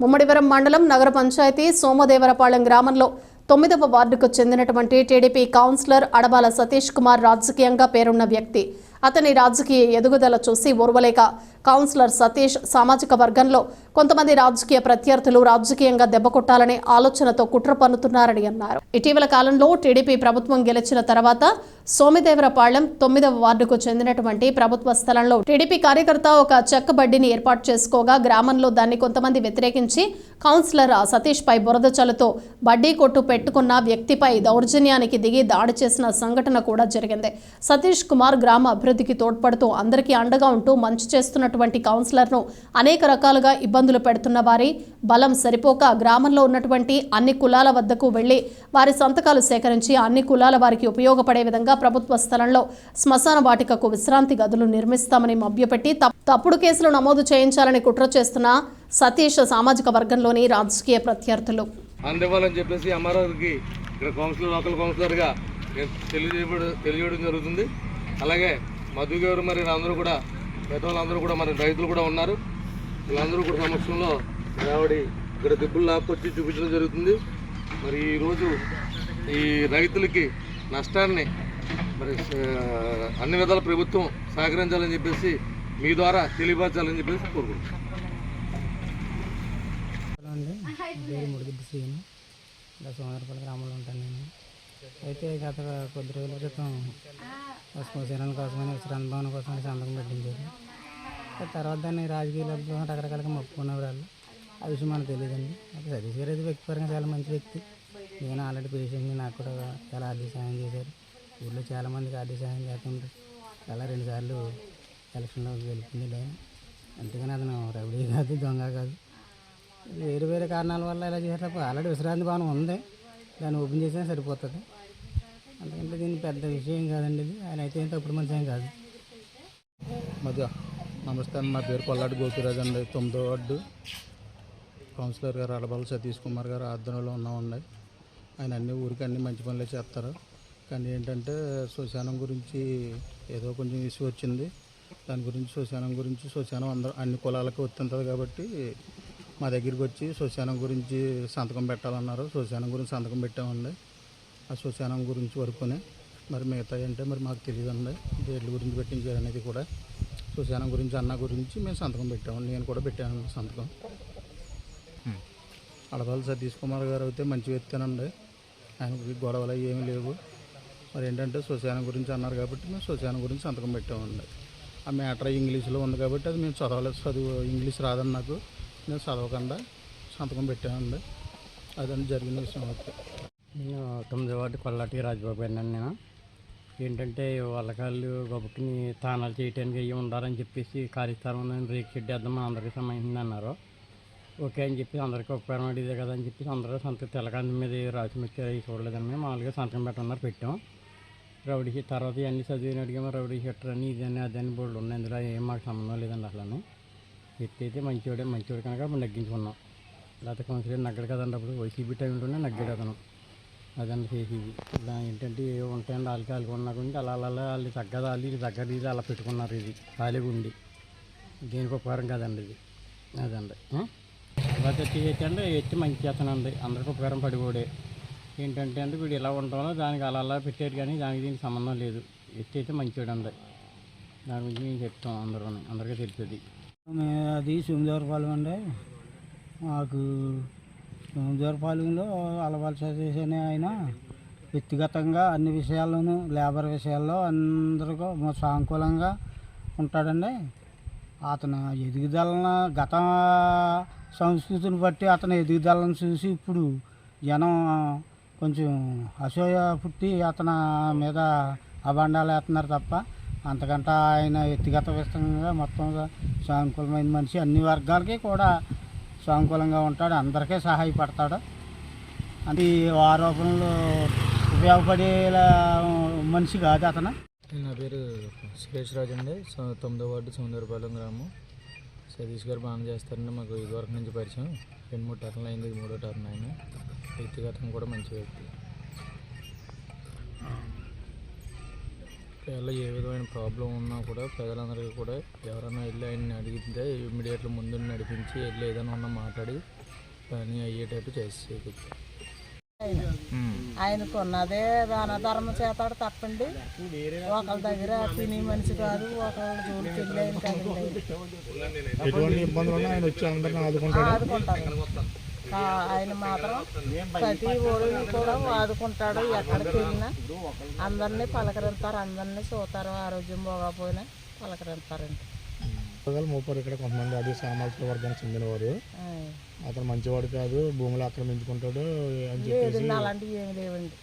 ముమ్మడివరం మండలం నగర పంచాయతీ సోమదేవరపాలెం గ్రామంలో తొమ్మిదవ వార్డుకు చెందినటువంటి టీడీపీ కౌన్సిలర్ అడబాల సతీష్ కుమార్ రాజకీయంగా పేరున్న వ్యక్తి. అతని రాజకీయ ఎదుగుదల చూసి ఓర్వలేక కౌన్సిలర్ సతీష్ సామాజిక వర్గంలో కొంతమంది రాజకీయ ప్రత్యర్థులు రాజకీయంగా దెబ్బకొట్టాలనే ఆలోచనతో కుట్ర పన్నుతున్నారని అన్నారు. ఇటీవల కాలంలో టీడీపీ ప్రభుత్వం గెలిచిన తర్వాత సోమిదేవరపాళెం తొమ్మిదవ వార్డుకు చెందినటువంటి ప్రభుత్వ స్థలంలో టీడీపీ కార్యకర్త ఒక చెక్క బడ్డీని ఏర్పాటు చేసుకోగా గ్రామంలో దాన్ని కొంతమంది వ్యతిరేకించి కౌన్సిలర్ సతీష్ పై బురద చలుతో బడ్డీ కొట్టు పెట్టుకున్న వ్యక్తిపై దౌర్జన్యానికి దిగి దాడి చేసిన సంఘటన కూడా జరిగింది. సతీష్ కుమార్ గ్రామ అభివృద్ధికి తోడ్పడుతూ అందరికీ అండగా ఉంటూ మంచి చేస్తున్నటువంటి కౌన్సిలర్ను అనేక రకాలుగా ఇబ్బందులు పెడుతున్న వారి బలం సరిపోక గ్రామంలో ఉన్నటువంటి అన్ని కులాల వద్దకు వెళ్ళి వారి సంతకాలు సేకరించి అన్ని కులాల వారికి ఉపయోగపడే విధంగా ప్రభుత్వ స్థలంలో శ్మశాన వాటికకు విశ్రాంతి గదులు నిర్మిస్తామని మభ్యపెట్టి తప్పుడు కేసులు నమోదు చేయించాలని కుట్ర చేస్తున్న సతీష్ సామాజిక వర్గంలోని రాజకీయ ప్రత్యర్థులు. అందివ్వాలని చెప్పేసి అమరావతికి ఇక్కడ కౌన్సిలర్ లోకల్ కౌన్సిలర్గా తెలియజేయడం తెలియజేయడం జరుగుతుంది. అలాగే మధు గారు మరి అందరూ కూడా పెద్దవాళ్ళందరూ కూడా మరి రైతులు కూడా ఉన్నారు. వీళ్ళందరూ కూడా సమక్షంలో రావడి ఇక్కడ దిబ్బులు లాక్కొచ్చి చూపించడం జరుగుతుంది. మరి ఈరోజు ఈ రైతులకి నష్టాన్ని మరి అన్ని విధాల ప్రభుత్వం సహకరించాలని చెప్పేసి మీ ద్వారా తెలియపరచాలని చెప్పేసి కోరుకుంటున్నాను. సోమవారపల్లి గ్రామంలో ఉంటాను నేను అయితే గత కొద్ది రోజుల క్రితం శ్మశానం కోసమని విశ్రాంతి భవనం కోసమని సంతకం పెట్టించారు తర్వాత దాన్ని రాజకీయ లబ్ధం రకరకాలుగా మొక్కుకున్నారు వాళ్ళు ఆ విషయం మనకు తెలియదండి అయితే సతీష్ గారు అయితే వ్యక్తిపరంగా చాలా మంచి వ్యక్తి నేను ఆల్రెడీ పేషెంట్ని నాకు కూడా చాలా ఆర్థిక సాయం చేశారు ఊళ్ళో చాలామందికి ఆర్థిక సహాయం చేస్తుంటారు. అలా రెండుసార్లు ఎలక్షన్లో గెలిపింది లేదు అంతేగాని అతను రౌడీ కాదు దొంగ కాదు. వేరు వేరే కారణాల వల్ల ఇలా చేసేటప్పుడు ఆల్రెడీ విశ్రాంతి భవనం ఉంది. దాన్ని ఓపెన్ చేసినా సరిపోతుంది. అందుకంటే దీన్ని పెద్ద విషయం కాదండి ఇది. ఆయన అయితే ఏం తప్పుడు మనిషి ఏం కాదు. మధ్య నమస్తే నా పేరు కొల్లాడి గోపిరాజు అండి. తొమ్మిదో వార్డు కౌన్సిలర్ గారు అడబాల సతీష్ కుమార్ గారు ఆధ్వర్యంలో ఉన్నామండి. ఆయన అన్ని ఊరికి అన్ని మంచి పనులే చేస్తారు. కానీ ఏంటంటే శ్మశానం గురించి ఏదో కొంచెం ఇష్యూ వచ్చింది. దాని గురించి శ్మశానం గురించి శ్మశానం అందరూ అన్ని కులాలకు వస్తుంటుంది కాబట్టి మా దగ్గరికి వచ్చి శ్మశానం గురించి సంతకం పెట్టాలన్నారు. శ్మశానం గురించి సంతకం పెట్టామండి. ఆ శ్మశానం గురించి వరకునే మరి మిగతా అంటే మరి మాకు తెలియదండి. డేట్ల గురించి పెట్టించారు అనేది కూడా శ్మశానం గురించి అన్న గురించి మేము సంతకం పెట్టాము నేను కూడా పెట్టాను సంతకం. అడపాలి సతీష్ కుమార్ గారు అయితే మంచి వ్యక్తేనండి ఆయనకి గొడవలు ఏమీ లేవు. మరి ఏంటంటే శ్మశానం గురించి అన్నారు కాబట్టి మేము శ్మశానం గురించి సంతకం పెట్టామండి. ఆ మ్యాటర్ ఇంగ్లీష్లో ఉంది కాబట్టి అది మేము చదవలేదు. చదువు ఇంగ్లీష్ రాదని నాకు నేను చదవకుండా సంతకం పెట్టామండి. అదండి జరిగిన విషయం అయితే. నేను తొమ్మిది వాటి కొల్లాటి రాజబాబు అన్నాను నేను. ఏంటంటే వాళ్ళకాళ్ళు గొప్పకి తానాలు చేయటానికి అయ్యి ఉండాలని చెప్పేసి కార్యస్థానం రేక్ షెడ్ వేద్దాం అందరికీ సంబంధించింది అన్నారు ఓకే అని చెప్పి అందరికీ ఉపకారం ఇదే కదా అని చెప్పి అందరూ సంతకం తెల్లకాంతి మీద రాసి మెచ్చారు అవి చూడలేదని మామూలుగా సంతకం పెట్టమన్నారు పెట్టాం. రౌడీ తర్వాత ఇవన్నీ చదివిన అడిగాము రౌడీ షట్టర్ అని ఇదని అదని బోర్డు ఉన్నాయి ఇందులో ఏం మాకు సంబంధం లేదండి అసలు వ్యక్తి అయితే మంచివాడే మంచివాడు కనుక అప్పుడు నగ్గించుకున్నాం. లేకపోతే కౌన్సిలర్ నగ్గడు కదండి అప్పుడు వైసీపీ టైంలోనే నగ్గాడు అతను. అదండి చేసేది. ఇలా ఏంటంటే ఏ ఉంటాయండి వాళ్ళకి వాళ్ళకి ఉన్నా గురించి అలా అలా వాళ్ళు తగ్గదు వాళ్ళు ఇది తగ్గదు ఇది అలా పెట్టుకున్నారు ఇది ఖాళీగా ఉండి. దేనికి ఉపకారం కదండి ఇది? అదండి. తర్వాత వచ్చి ఏంటంటే ఎత్తి మంచి చేతనండి అందరికీ ఉపకారం పడిపోడే. ఏంటంటే అంటే వీడు ఇలా ఉండాలో దానికి అలా అలా పెట్టాడు కానీ దానికి దీనికి సంబంధం లేదు. ఎత్తి అయితే మంచివాడు అండి. దాని గురించి మేము చెప్తాం అందరూ అందరికీ తెలిసేది. అది సుమదేవరపాలెం అండి. మాకు సుమదేవరపాలెంలో అలవాటు చేసేనే ఆయన వ్యక్తిగతంగా అన్ని విషయాల్లోనూ లేబర్ విషయాల్లో అందరికీ మా సానుకూలంగా ఉంటాడండి. అతను ఎదుగుదలన గత సంస్కృతిని బట్టి అతని ఎదుగుదలను చూసి ఇప్పుడు జనం కొంచెం అసూయ పుట్టి అతని మీద అభాండాలు వేస్తున్నారు తప్ప అంతకంటే ఆయన వ్యక్తిగత విషయంగా మొత్తం సానుకూలమైన మనిషి అన్ని వర్గాలకి కూడా సానుకూలంగా ఉంటాడు. అందరికీ సహాయపడతాడు. అంటే ఈ ఆరోపణలు ఉపయోగపడేలా మనిషి కాదు అతను. నా పేరు సురేష్ రాజు అండి. తొమ్మిదో వార్డు సౌందర్యపాలెం గ్రామం. సతీష్ గారు బాగా చేస్తారండి. మాకు ఇదివరకు నుంచి పరిచయం. రెండు మూడు టర్న్లు అయింది మూడో టర్న్ ఆయన వ్యక్తిగతం కూడా మంచి వ్యక్తి. పేర్లో ఏ విధమైన ప్రాబ్లం ఉన్నా కూడా ప్రజలందరికీ కూడా ఎవరైనా వెళ్ళి ఆయన్ని అడిగితే ఇమ్మీడియట్లీ ముందు నడిపించి వెళ్ళి ఏదైనా ఉన్నా మాట్లాడి పని అయ్యేటట్టు చేసి చూపించారు ఆయనకు ఉన్నదే దాన ధర్మం చేతాడు తప్పండి. ఒకళ్ళ దగ్గర తిని మనిషి కాదు ఒకళ్ళ జోలికి ఆయన మాత్రం ప్రతి ఊరిని కూడా ఆదుకుంటాడు. ఎక్కడికి వెళ్ళినా అందరినీ పలకరిస్తారు అందరినీ చూస్తారు ఆరోగ్యం బాగోపోయినా పలకరిస్తారండి. మూపరు ఇక్కడ కొంతమంది అది సామాజిక వర్గానికి చెందినవారు. అతను మంచివాడు కాదు భూములు ఆక్రమించుకుంటాడు అని అలాంటివి ఏమి లేవండి.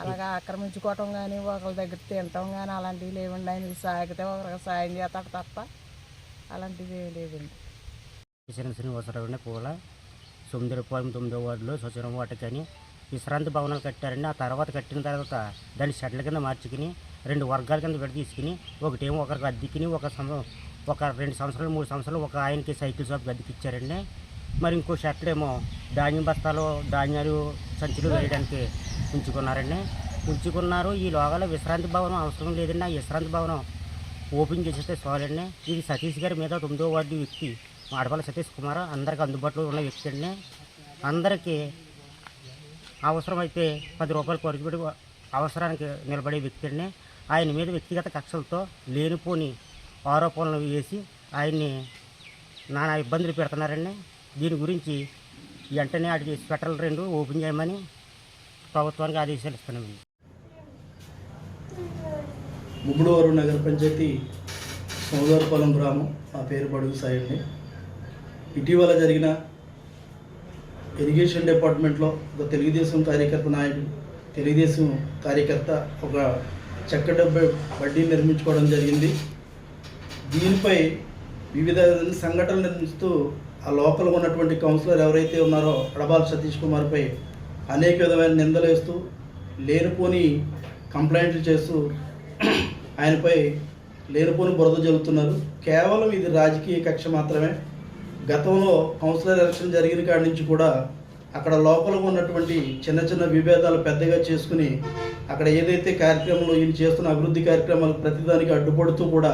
అలాగా ఆక్రమించుకోవటం కానీ ఒకళ్ళ దగ్గర తినటం కానీ అలాంటివి లేవండి. ఆయన సాగితే ఒకరికి సాయం చేస్తాడు తప్ప అలాంటివి ఏమి లేదండి శ్రీ శ్రీనివాసరావు అండి పూల సముద్రపాలెం తొమ్మిదో వార్డులో స్వచ్ఛరం వాటికని విశ్రాంతి భవనాలు కట్టారండి. ఆ తర్వాత కట్టిన తర్వాత దాన్ని షెడ్ల కింద మార్చుకుని రెండు వర్గాల కింద విడ తీసుకుని ఒకటేమో ఒకరికి అద్దెకిని ఒక ఒక రెండు సంవత్సరాలు మూడు సంవత్సరాలు ఒక ఆయనకి సైకిల్ షాప్ గదికి ఇచ్చారండి మరి ఇంకో షర్ట్లు ఏమో ధాన్యం బస్తాలు ధాన్యాలు సంచులు వేయడానికి ఉంచుకున్నారండి. ఉంచుకున్నారు. ఈ లోగాల విశ్రాంతి భవనం అవసరం లేదండి. ఆ విశ్రాంతి భవనం ఓపెన్ చేసేస్తే చాలండి. ఇది సతీష్ గారి మీద తొమ్మిదో వార్డు వ్యక్తి ఆడపల్లి సతీష్ కుమార్ అందరికి అందుబాటులో ఉన్న వ్యక్తి అండి. అందరికీ అవసరమైతే పది రూపాయలు ఖర్చు అవసరానికి నిలబడే వ్యక్తి అండి. ఆయన మీద వ్యక్తిగత కక్షలతో లేనిపోని ఆరోపణలు వేసి ఆయన్ని నానా ఇబ్బందులు పెడుతున్నారండి. దీని గురించి వెంటనే అటు స్వెటర్లు రెండు ఓపెన్ చేయమని ప్రభుత్వానికి ఆదేశాలు ఇస్తున్నామండి. ముగ్గుడూరు నగర పంచాయతీ సోదరపాలెం గ్రామం. ఆ పేరు పడుగు సాయండి ఇటీవల జరిగిన ఇరిగేషన్ డిపార్ట్మెంట్లో ఒక తెలుగుదేశం కార్యకర్త నాయకుడు తెలుగుదేశం కార్యకర్త ఒక చెక్క డబ్బ బడ్డీ నిర్మించుకోవడం జరిగింది. దీనిపై వివిధ సంఘటనలు నిర్మిస్తూ ఆ లోపల ఉన్నటువంటి కౌన్సిలర్ ఎవరైతే ఉన్నారో అడబాల్ సతీష్ కుమార్పై అనేక విధమైన నిందలు వేస్తూ లేనిపోని కంప్లైంట్లు చేస్తూ ఆయనపై లేనిపోని బురద జరుగుతున్నారు కేవలం ఇది రాజకీయ కక్ష మాత్రమే. గతంలో కౌన్సిలర్ ఎలక్షన్ జరిగిన కాడి నుంచి కూడా అక్కడ లోపల ఉన్నటువంటి చిన్న చిన్న విభేదాలు పెద్దగా చేసుకుని అక్కడ ఏదైతే కార్యక్రమంలో ఈయన చేస్తున్న అభివృద్ధి కార్యక్రమాలు ప్రతిదానికి అడ్డుపడుతూ కూడా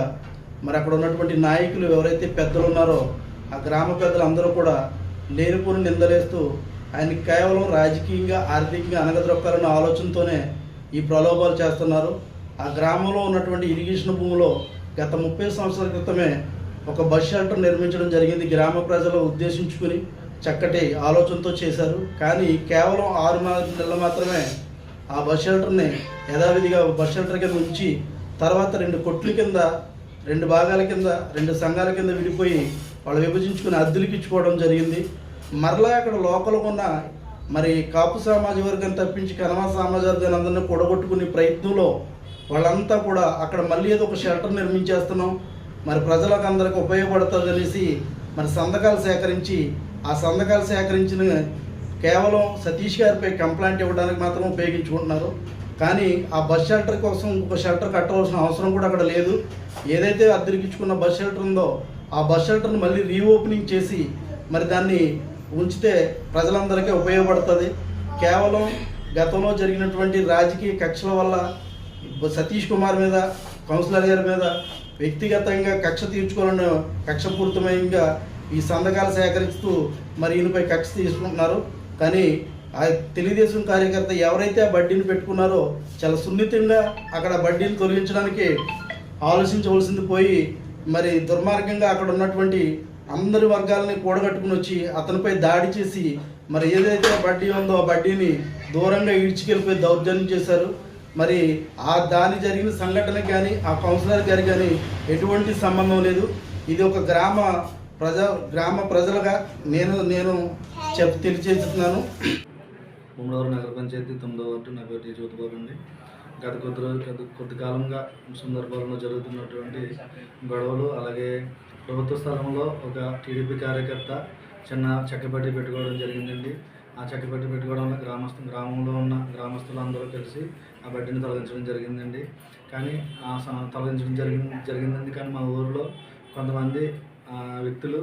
మరి అక్కడ ఉన్నటువంటి నాయకులు ఎవరైతే పెద్దలు ఉన్నారో ఆ గ్రామ పెద్దలందరూ కూడా లేనిపోని నిందలేస్తూ ఆయన కేవలం రాజకీయంగా ఆర్థికంగా అనగదొక్కాలన్న ఆలోచనతోనే ఈ ప్రలోభాలు చేస్తున్నారు. ఆ గ్రామంలో ఉన్నటువంటి ఇరిగేషన్ భూమిలో గత ముప్పై సంవత్సరాల క్రితమే ఒక బస్ షెల్టర్ నిర్మించడం జరిగింది. గ్రామ ప్రజలు ఉద్దేశించుకుని చక్కటి ఆలోచనతో చేశారు. కానీ కేవలం ఆరు మా- నెలలు మాత్రమే ఆ బస్ షెల్టర్ని యథావిధిగా బస్ షెల్టర్ కింద ఉంచి తర్వాత రెండు కొట్ల కింద రెండు భాగాల కింద రెండు సంఘాల కింద విడిపోయి వాళ్ళు విభజించుకుని అద్దెలకు ఇచ్చుకోవడం జరిగింది. మరలా అక్కడ లోకల్ ఉన్న మరి కాపు సమాజ వర్గాన్ని తప్పించి కనమ సమాజ వర్గాన్ని అందరినీ కూడగొట్టుకునే ప్రయత్నంలో వాళ్ళంతా కూడా అక్కడ మళ్ళీ ఏదో ఒక షెల్టర్ నిర్మించేస్తున్నాం. మరి ప్రజలకు అందరికి ఉపయోగపడుతుంది అనేసి మరి సంతకాలు సేకరించి ఆ సంతకాలు సేకరించిన కేవలం సతీష్ గారిపై కంప్లైంట్ ఇవ్వడానికి మాత్రం ఉపయోగించుకుంటున్నారు. కానీ ఆ బస్ షెల్టర్ కోసం ఒక షెల్టర్ కట్టవలసిన అవసరం కూడా అక్కడ లేదు. ఏదైతే అద్దెకిచ్చుకున్న బస్ షెల్టర్ ఉందో ఆ బస్ షెల్టర్ని మళ్ళీ రీఓపెనింగ్ చేసి మరి దాన్ని ఉంచితే ప్రజలందరికీ ఉపయోగపడుతుంది. కేవలం గతంలో జరిగినటువంటి రాజకీయ కక్షల వల్ల సతీష్ కుమార్ మీద కౌన్సిలర్ గారి మీద వ్యక్తిగతంగా కక్ష తీర్చుకోవాలని కక్షపూరితమైనగా ఈ సంతకాలు సేకరిస్తూ మరి ఈయనపై కక్ష తీసుకుంటున్నారు. కానీ ఆ తెలుగుదేశం కార్యకర్త ఎవరైతే ఆ బడ్డీని పెట్టుకున్నారో చాలా సున్నితంగా అక్కడ బడ్డీని తొలగించడానికి ఆలోచించవలసింది పోయి మరి దుర్మార్గంగా అక్కడ ఉన్నటువంటి అందరి వర్గాలని కూడగట్టుకుని వచ్చి అతనిపై దాడి చేసి మరి ఏదైతే బడ్డీ ఉందో ఆ బడ్డీని దూరంగా ఈడ్చుకెళ్ళిపోయి దౌర్జన్యం చేశారు. మరి ఆ దాని జరిగిన సంఘటనకి కానీ ఆ కౌన్సిలర్ గారి కానీ ఎటువంటి సంబంధం లేదు. ఇది ఒక గ్రామ ప్రజ గ్రామ ప్రజలుగా నేను నేను చెప్ తెలియజేస్తున్నాను. మూడవరు నగర పంచాయతీ తొమ్మిదో వార్డు నా పేరు జ్యోతిబాబు అండి. గత కొద్ది రోజు గత కొద్ది కాలంగా సుందరపురంలో జరుగుతున్నటువంటి గొడవలు అలాగే ప్రభుత్వ స్థలంలో ఒక టీడీపీ కార్యకర్త చిన్న చెక్కబట్టి పెట్టుకోవడం జరిగిందండి. ఆ చెక్కబట్టి పెట్టుకోవడం వల్ల గ్రామంలో ఉన్న గ్రామస్తులు అందరూ కలిసి ఆ బడ్డీని తొలగించడం జరిగిందండి. కానీ ఆ తొలగించడం జరిగింది జరిగిందండి. కానీ మా ఊరిలో కొంతమంది వ్యక్తులు